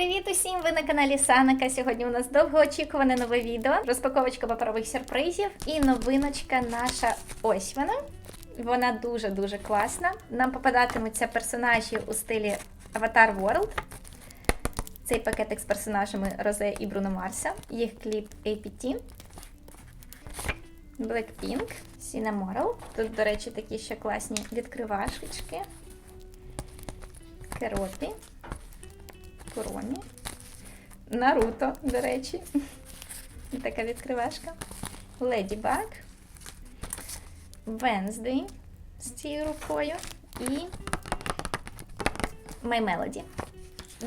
Привіт усім! Ви на каналі Санака. Сьогодні у нас довгоочікуване нове відео, розпаковочка паперових сюрпризів і новиночка наша. Ось вона. Вона дуже-дуже класна. Нам попадатимуться персонажі у стилі Avatar World. Цей пакетик з персонажами Розе і Бруно Марса. Їх кліп APT. Blackpink, Cinnamoroll. Тут, до речі, такі ще класні відкривашечки. Керопі. Куромі. Наруто, до речі. Така відкривашка. Леді Баг. Венздей з цією рукою. І My Melody.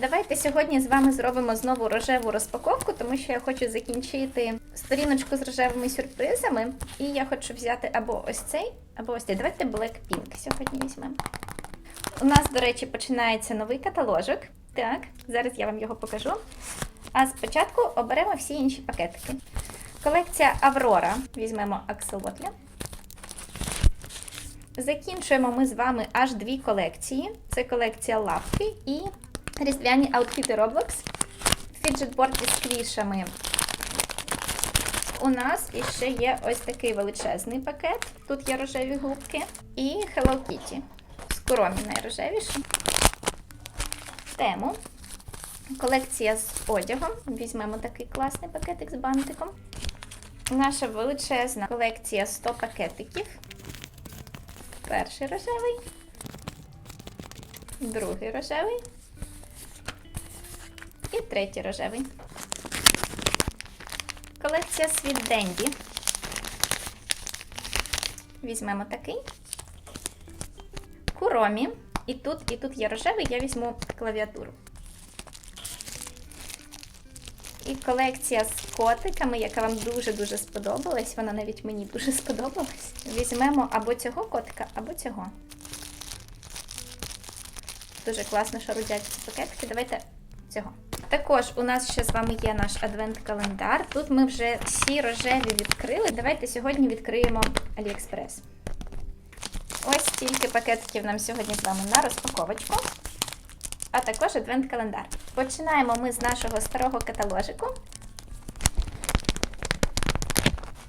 Давайте сьогодні з вами зробимо знову рожеву розпаковку, тому що я хочу закінчити сторіночку з рожевими сюрпризами. І я хочу взяти або ось цей, або ось цей. Давайте Blackpink сьогодні візьмемо. У нас, до речі, починається новий каталожок. Так, зараз я вам його покажу. А спочатку оберемо всі інші пакетики. Колекція Аврора. Візьмемо Акселотлі. Закінчуємо ми з вами аж дві колекції. Це колекція лапки і різдвяні аутфіти Roblox. Фіджетборд із клішами. У нас іще є ось такий величезний пакет. Тут є рожеві губки. І Hello Kitty. З коромі найрожевіші. Тему. Колекція з одягом. Візьмемо такий класний пакетик з бантиком. Наша величезна колекція 100 пакетиків. Перший рожевий. Другий рожевий. І третій рожевий. Колекція Світ Денді. Візьмемо такий. Куромі. І тут, і тут є рожевий, я візьму клавіатуру. І колекція з котиками, яка вам дуже-дуже сподобалась. Вона навіть мені дуже сподобалась. Візьмемо або цього котика, або цього. Дуже класно, що родять ці пакетики. Давайте цього. Також у нас ще з вами є наш адвент-календар. Тут ми вже всі рожеві відкрили. Давайте сьогодні відкриємо AliExpress. Ось стільки пакетиків нам сьогодні з вами на розпаковочку, а також адвент-календар. Починаємо ми з нашого старого каталожику.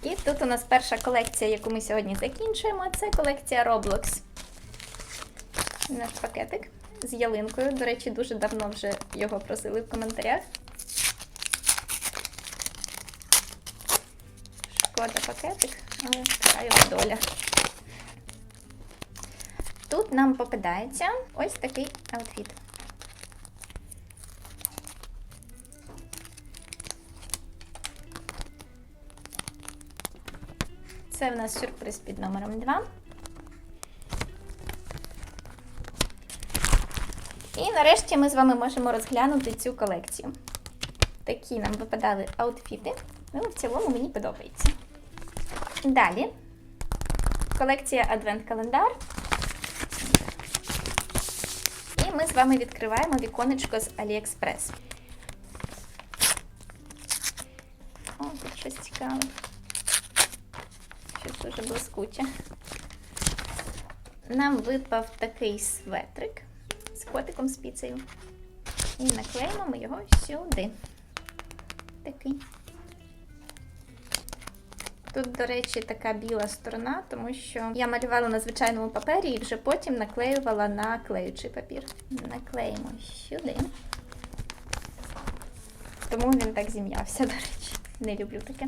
І тут у нас перша колекція, яку ми сьогодні закінчуємо, це колекція Roblox. Наш пакетик з ялинкою. До речі, дуже давно вже його просили в коментарях. Шкода пакетик, але така його доля. Тут нам попадається ось такий аутфіт. Це в нас сюрприз під номером 2. І нарешті ми з вами можемо розглянути цю колекцію. Такі нам випадали аутфіти. Ну, в цілому мені подобається. Далі колекція Адвент-календар. І ми з вами відкриваємо віконечко з AliExpress. О, тут щось цікаве. Щось дуже блискуче. Нам випав такий светрик з котиком з піцею. І наклеїмо ми його сюди. Такий. Тут, до речі, така біла сторона, тому що я малювала на звичайному папері і вже потім наклеювала на клеючий папір. Наклеїмо сюди. Тому він так зім'явся, до речі. Не люблю таке.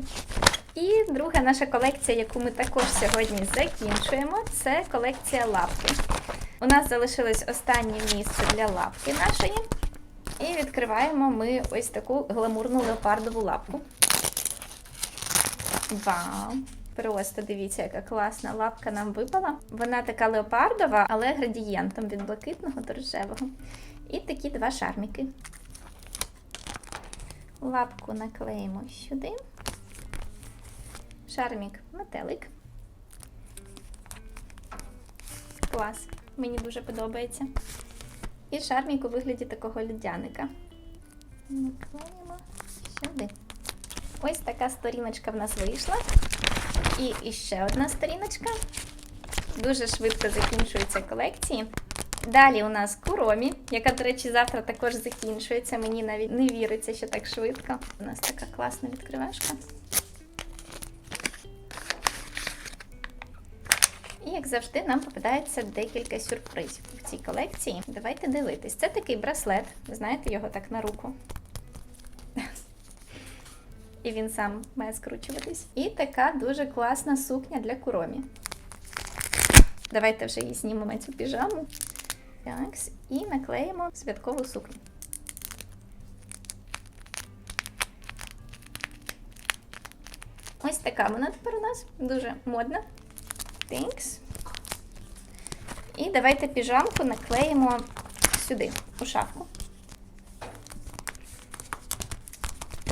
І друга наша колекція, яку ми також сьогодні закінчуємо, це колекція лапки. У нас залишилось останнє місце для лапки нашої. І відкриваємо ми ось таку гламурну леопардову лапку. Вау! Просто дивіться, яка класна лапка нам випала. Вона така леопардова, але градієнтом від блакитного до рожевого. І такі два шарміки. Лапку наклеїмо сюди. Шармік метелик. Клас. Мені дуже подобається. І шармік у вигляді такого льодяника. Наклеїмо сюди. Ось така сторіночка в нас вийшла. І іще одна сторіночка. Дуже швидко закінчуються колекції. Далі у нас Куромі, яка, до речі, завтра також закінчується. Мені навіть не віриться, що так швидко. У нас така класна відкривашка. І як завжди, нам попадається декілька сюрпризів в цій колекції. Давайте дивитись. Це такий браслет. Ви знаєте його так на руку. І він сам має скручуватись. І така дуже класна сукня для куромі. Давайте вже її знімемо цю піжаму. Так, і наклеїмо святкову сукню. Ось така вона тепер у нас дуже модна. Thanks. І давайте піжамку наклеїмо сюди, у шафку.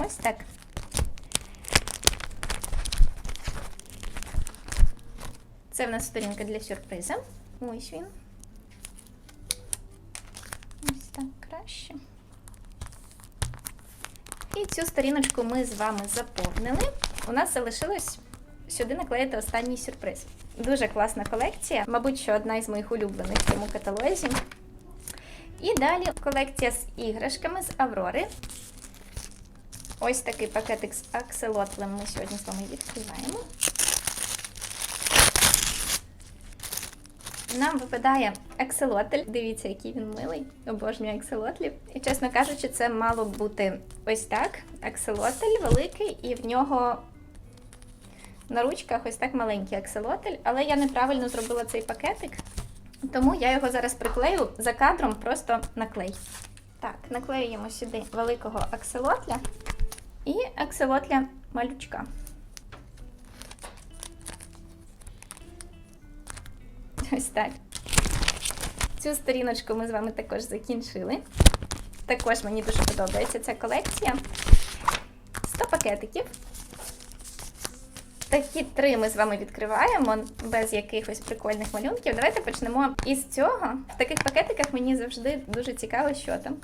Ось так. Це в нас сторінка для сюрприза. Ось він. Ось так краще. І цю сторіночку ми з вами заповнили. У нас залишилось сюди наклеїти останній сюрприз. Дуже класна колекція, мабуть, що одна із моїх улюблених в цьому каталозі. І далі колекція з іграшками з Аврори. Ось такий пакетик з акселотлем ми сьогодні з вами відкриваємо. Нам випадає акселотль. Дивіться, який він милий. Обожнюю акселотлів. І, чесно кажучи, це мало бути ось так. Акселотль великий, і в нього на ручках ось так маленький акселотль, але я неправильно зробила цей пакетик, тому я його зараз приклею за кадром просто на клей. Так, наклеюємо сюди великого акселотля і акселотля малючка. Ось так. Цю сторіночку ми з вами також закінчили. Також мені дуже подобається ця колекція. 100 пакетиків. Такі три ми з вами відкриваємо без якихось прикольних малюнків. Давайте почнемо із цього. В таких пакетиках мені завжди дуже цікаво, що там.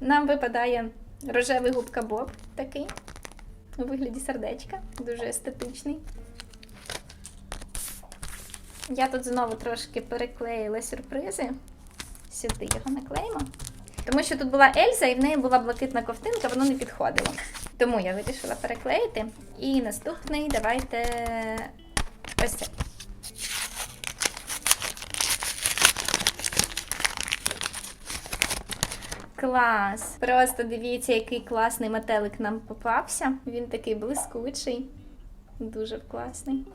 Нам випадає рожевий губка Боб такий у вигляді сердечка, дуже естетичний. Я тут знову трошки переклеїла сюрпризи. Сюди його наклеїмо. Тому що тут була Ельза і в неї була блакитна ковтинка, воно не підходило. Тому я вирішила переклеїти. І наступний давайте ось це. Клас! Просто дивіться, який класний метелик нам попався. Він такий блискучий. Дуже класний.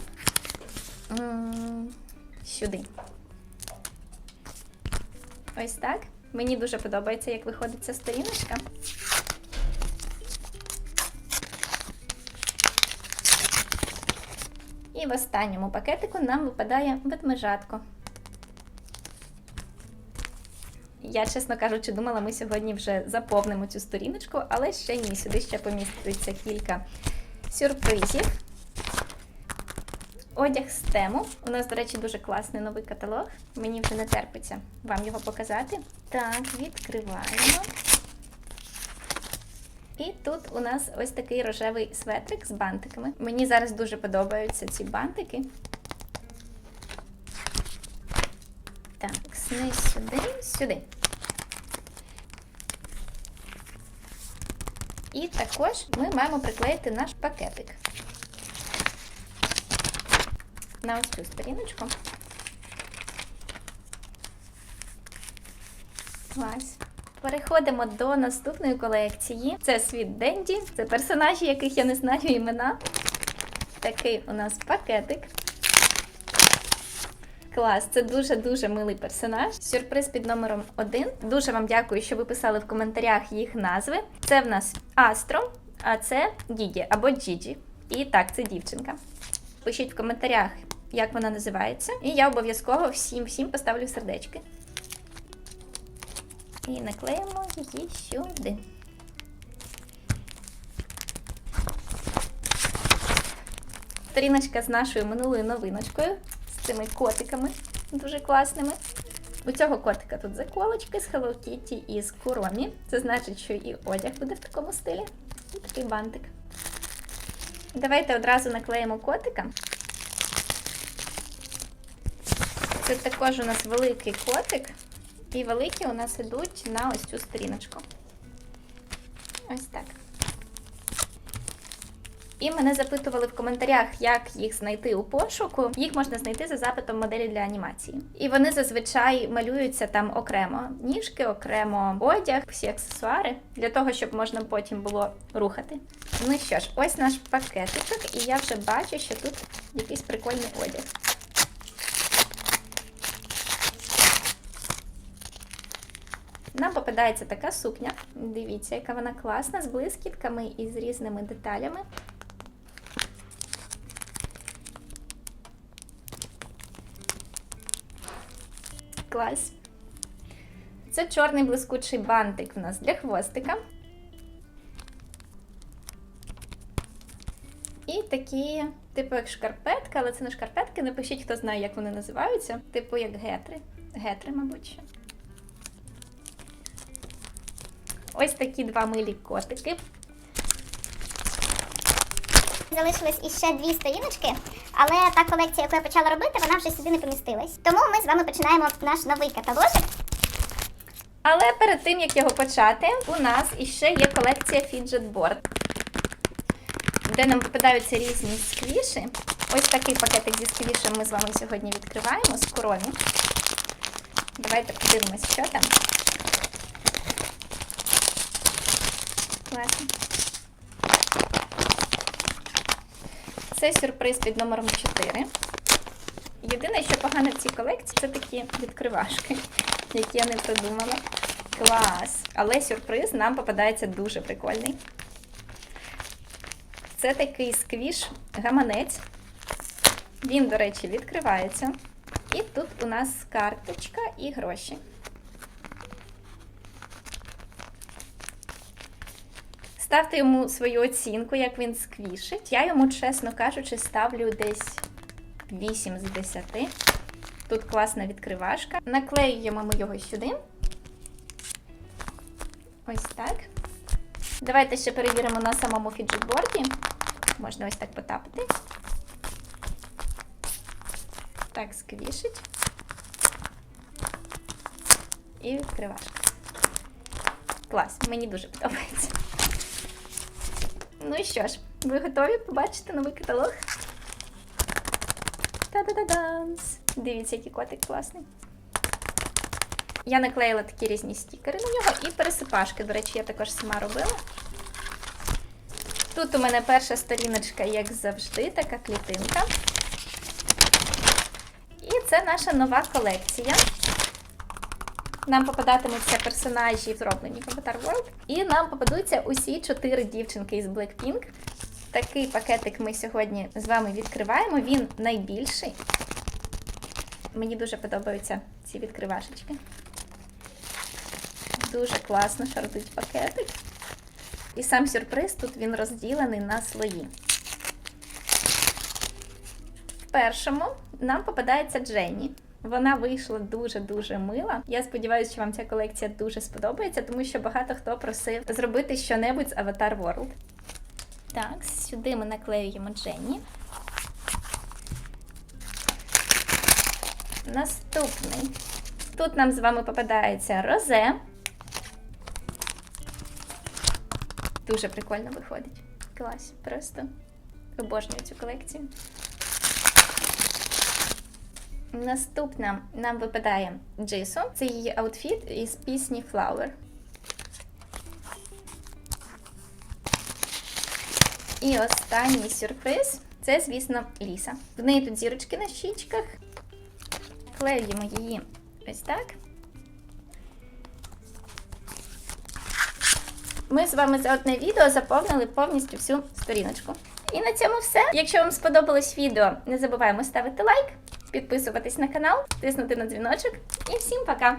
Сюди. Ось так. Мені дуже подобається, як виходить ця сторіночка. І в останньому пакетику нам випадає ведмежатко. Я, чесно кажучи, думала, ми сьогодні вже заповнимо цю сторіночку, але ще ні. Сюди ще поміститься кілька сюрпризів. Одяг з тему. У нас, до речі, дуже класний новий каталог. Мені вже не терпиться вам його показати. Так, відкриваємо. І тут у нас ось такий рожевий светрик з бантиками. Мені зараз дуже подобаються ці бантики. Так, сни сюди, сюди. І також ми маємо приклеїти наш пакетик на ось цю сторіночку. Клас. Переходимо до наступної колекції. Це світ Денді. Це персонажі, яких я не знаю імена. Такий у нас пакетик. Клас, це дуже-дуже милий персонаж. Сюрприз під номером 1. Дуже вам дякую, що ви писали в коментарях їх назви. Це в нас Астро, а це Діді або Джіджі. І так, це дівчинка. Пишіть в коментарях, як вона називається. І я обов'язково всім-всім поставлю сердечки. І наклеїмо її сюди. Сторіночка з нашою минулою новиночкою, цими котиками дуже класними. У цього котика тут заколочки з Hello Kitty і з Куромі. Це значить, що і одяг буде в такому стилі. І такий бантик. Давайте одразу наклеїмо котика. Це також у нас великий котик. І великі у нас ідуть на ось цю сторіночку. Ось так. І мене запитували в коментарях, як їх знайти у пошуку. Їх можна знайти за запитом моделі для анімації. І вони зазвичай малюються там окремо: ніжки, окремо одяг, всі аксесуари, для того, щоб можна потім було рухати. Ну що ж, ось наш пакетичок, і я вже бачу, що тут якийсь прикольний одяг. Нам попадається така сукня. Дивіться, яка вона класна, з блискітками і з різними деталями. Клас. Це чорний блискучий бантик в нас для хвостика. І такі, типу, як шкарпетка, але це не шкарпетки. Напишіть, хто знає, як вони називаються. Типу, як гетри. Гетри, мабуть. ще. Ось такі два милі котики. Залишилось іще дві сторіночки, але та колекція, яку я почала робити, вона вже сюди не помістилась. Тому ми з вами починаємо наш новий каталожик. Але перед тим як його почати, у нас іще є колекція Fidget Board, де нам попадаються різні сквіші. Ось такий пакетик зі сквішем ми з вами сьогодні відкриваємо з куромі. Давайте подивимось, що там. Класно. Це сюрприз під номером 4. Єдине, що погано в цій колекції, це такі відкривашки, які я не придумала. Клас! Але сюрприз нам попадається дуже прикольний. Це такий сквіш гаманець. Він, до речі, відкривається. І тут у нас карточка і гроші. Ставте йому свою оцінку, як він сквішить. Я йому, чесно кажучи, ставлю десь 8 з 10. Тут класна відкривашка. Наклеюємо ми його сюди. Ось так. Давайте ще перевіримо на самому фіджетборді. Можна ось так потапити. Так, сквішить. І відкривашка. Клас, мені дуже подобається. Ну і що ж, ви готові побачити новий каталог? Та-да-да-данс! Дивіться, який котик класний. Я наклеїла такі різні стікери на нього і пересипашки. До речі, я також сама робила. Тут у мене перша сторіночка, як завжди, така клітинка. І це наша нова колекція. Нам попадатимуться персонажі, зроблені в Avatar World. І нам попадуться усі чотири дівчинки із Blackpink. Такий пакетик ми сьогодні з вами відкриваємо. Він найбільший. Мені дуже подобаються ці відкривашечки. Дуже класно шарудить пакетик. І сам сюрприз тут він розділений на слої. В першому нам попадається Дженні. Вона вийшла дуже-дуже мила. Я сподіваюся, що вам ця колекція дуже сподобається, тому що багато хто просив зробити щонебудь з Avatar World. Так, сюди ми наклеюємо Дженні. Наступний. Тут нам з вами попадається розе. Дуже прикольно виходить. Клас, просто обожнюю цю колекцію. Наступна нам випадає Джису. Це її аутфіт із пісні Flower. І останній сюрприз це, звісно, Ліса. В неї тут зірочки на щічках. Клеюємо її ось так. Ми з вами за одне відео заповнили повністю всю сторіночку. І на цьому все. Якщо вам сподобалось відео, не забуваємо ставити лайк, підписуватись на канал, тиснути на дзвіночок. І всім пока!